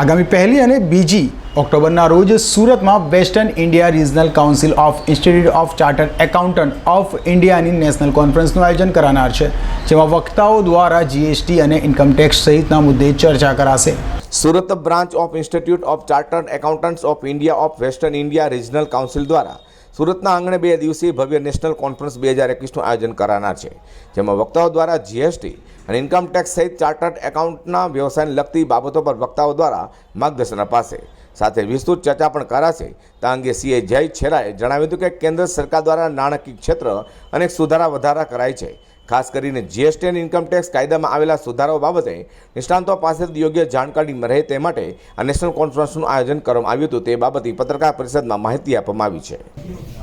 આગામી પહેલી અને બીજી ઓક્ટોબરના રોજ સુરતમાં western India regional council of institute of chartered accountant of ઇન્ડિયાની નેશનલ કોન્ફરન્સનું આયોજન કરાનાર છે, જેમાં વક્તાઓ દ્વારા જીએસટી અને ઇન્કમટેક્સ સહિતના મુદ્દે ચર્ચા કરાશે. Surat branch of institute of chartered accountants of India of western India regional council દ્વારા સુરતના આંગણે બે દિવસીય ભવ્ય નેશનલ કોન્ફરન્સ બે હજાર એકવીસનું આયોજન કરાનાર છે, જેમાં વક્તાઓ દ્વારા જીએસટી અને ઇન્કમ ટેક્સ સહિત ચાર્ટર્ડ એકાઉન્ટના વ્યવસાયને લગતી બાબતો પર વક્તાઓ દ્વારા માર્ગદર્શન અપાશે. સાથે વિસ્તૃત ચર્ચા પણ કરાશે. તે અંગે સીએ જય છેરાએ જણાવ્યું હતું કે કેન્દ્ર સરકાર દ્વારા નાણાકીય ક્ષેત્ર અનેક સુધારા વધારા કરાય છે. ખાસ કરીને જીએસટી અને ઇન્કમ ટેક્સ કાયદામાં આવેલા સુધારાઓ બાબતે નિષ્ણાંતો પાસેથી યોગ્ય જાણકારી રહે તે માટે આ નેશનલ કોન્ફરન્સનું આયોજન કરવામાં આવ્યું હતું. તે બાબતે પત્રકાર પરિષદમાં માહિતી આપવામાં આવી છે.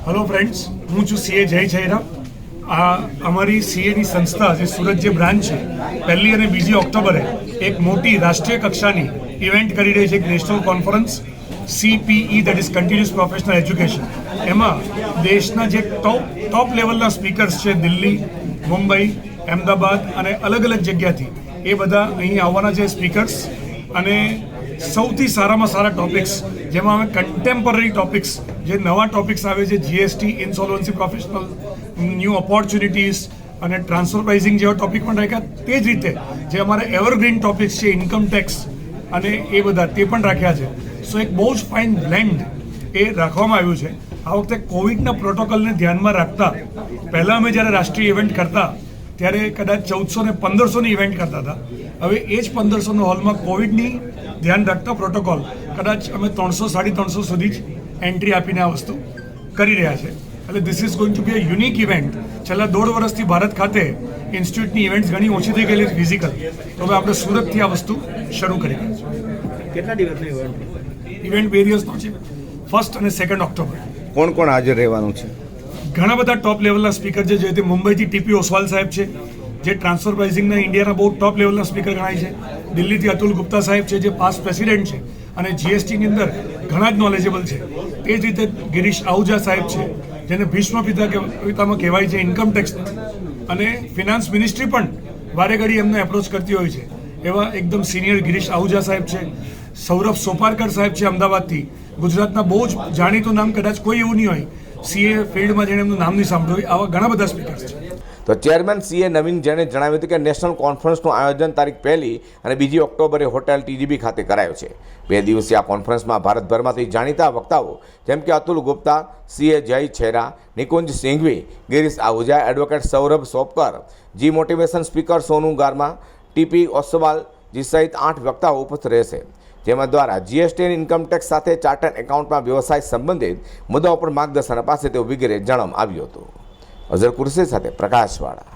હેલો ફ્રેન્ડ્સ હું છું સીએ જય જયરામ. આ અમારી સીએની સંસ્થા જે સુરત જે બ્રાન્ચ છે, પહેલી અને બીજી ઓક્ટોબરે એક મોટી રાષ્ટ્રીય કક્ષાની ઇવેન્ટ કરી રહી છે, એક national conference CPE that is continuous professional education એમાં દેશના જે ટોપ ટોપ લેવલના સ્પીકર્સ છે, દિલ્હી મુંબઈ, અમદાવાદ અને અલગ અલગ જગ્યાથી એ બધા અહીં આવવાના છે સ્પીકર્સ અને સૌથી સારામાં સારા ટોપિક્સ જેમાં અમે કન્ટેમ્પરરી ટોપિક્સ જે નવા ટોપિક્સ આવે છે GST insolvency professional new opportunities અને ટ્રાન્સફર પ્રાઇઝિંગ જેવા ટોપિક પણ રાખ્યા. તે જ રીતે જે અમારા એવરગ્રીન ટોપિક્સ છે ઇન્કમ ટેક્સ અને એ બધા, તે પણ રાખ્યા છે. સો એક બહુ જ ફાઇન બ્લેન્ડ એ રાખવામાં આવ્યું છે. આ વખતે કોવિડના પ્રોટોકોલને ધ્યાનમાં રાખતા પહેલાં અમે જ્યારે રાષ્ટ્રીય ઇવેન્ટ કરતા ત્યારે કદાચ ચૌદસો ને પંદરસોની ઇવેન્ટ કરતા હતા. હવે એ જ પંદરસોનો હોલમાં કોવિડની ધ્યાન રાખતા પ્રોટોકોલ કદાચ અમે ત્રણસો સાડી ત્રણસો સુધી જ એન્ટ્રી આપીને આ વસ્તુ કરી રહ્યા છે. એટલે this is going to be a unique event છેલ્લા દોઢ વર્ષથી ભારત ખાતે ઇન્સ્ટિટ્યૂટની ઇવેન્ટ્સ ઘણી ઓછી થઈ ગયેલી ફિઝિકલ તો હવે આપણે સુરતથી આ વસ્તુ શરૂ કરી રહ્યા કેટલા દિવસની ઇવેન્ટ છીએ ઇવેન્ટ બે દિવસનો છે. ફર્સ્ટ અને સેકન્ડ ઓક્ટોબર કોણ કોણ હાજર રહેવાનું છે? ઘણા બધા ટોપ લેવલના સ્પીકર છે, જે તે મુંબઈથી ટીપી ઓસવાલ સાહેબ છે, જે ટ્રાન્સફર પ્રાઇઝિંગના ઇન્ડિયાના બહુ ટોપ લેવલના સ્પીકર ગણાય છે. દિલ્હીથી અતુલ ગુપ્તા સાહેબ છે, જે પાસ્ટ પ્રેસિડેન્ટ છે અને જીએસટીની અંદર ઘણા જ નોલેજેબલ છે. તે જ રીતે ગિરીશ આહુજા સાહેબ છે, જેને ભીષ્મ પિતા પિતામાં કહેવાય છે ઇન્કમ ટેક્સ અને ફિનાન્સ મિનિસ્ટ્રી પણ વારે ઘડી એમને એપ્રોચ કરતી હોય છે. એવા એકદમ સિનિયર ગિરીશ આહુજા સાહેબ છે સૌરભ સોપારકર સાહેબ છે અમદાવાદથી. ગુજરાતના બહુ જ જાણીતું નામ કદાચ કોઈ એવું નહીં હોય. સીએ ફિલ્ડમાં જેણે એમનું નામ નહીં સાંભળ્યું હોય. આવા ઘણા બધા સ્પીકર્સ છે. તો ચેરમેન સીએ નવીન જેણે જણાવ્યું હતું કે નેશનલ કોન્ફરન્સનું આયોજન તારીખ પહેલી અને બીજી ઓક્ટોબરે હોટેલ ટીજીબી ખાતે કરાયો છે. બે દિવસીય આ કોન્ફરન્સમાં ભારતભરમાંથી જાણીતા વક્તાઓ, જેમ કે Atul Gupta, CA Jay Chhera, Nikunj Singhvi, Girish Ahuja, advocate Saurabh Sopkar, ji motivation speaker Sonu ગારમા, TP Oswal ji સહિત આઠ વક્તાઓ ઉપસ્થિત રહેશે. જેમાં દ્વારા જીએસટી અને ઇન્કમ સાથે ચાર્ટર્ડ એકાઉન્ટમાં વ્યવસાય સંબંધિત મુદ્દાઓ પર માર્ગદર્શન અપાશે તેવું વગેરે જણાવવામાં આવ્યું હતું. અઝર કુરશી સાથે પ્રકાશવાળા.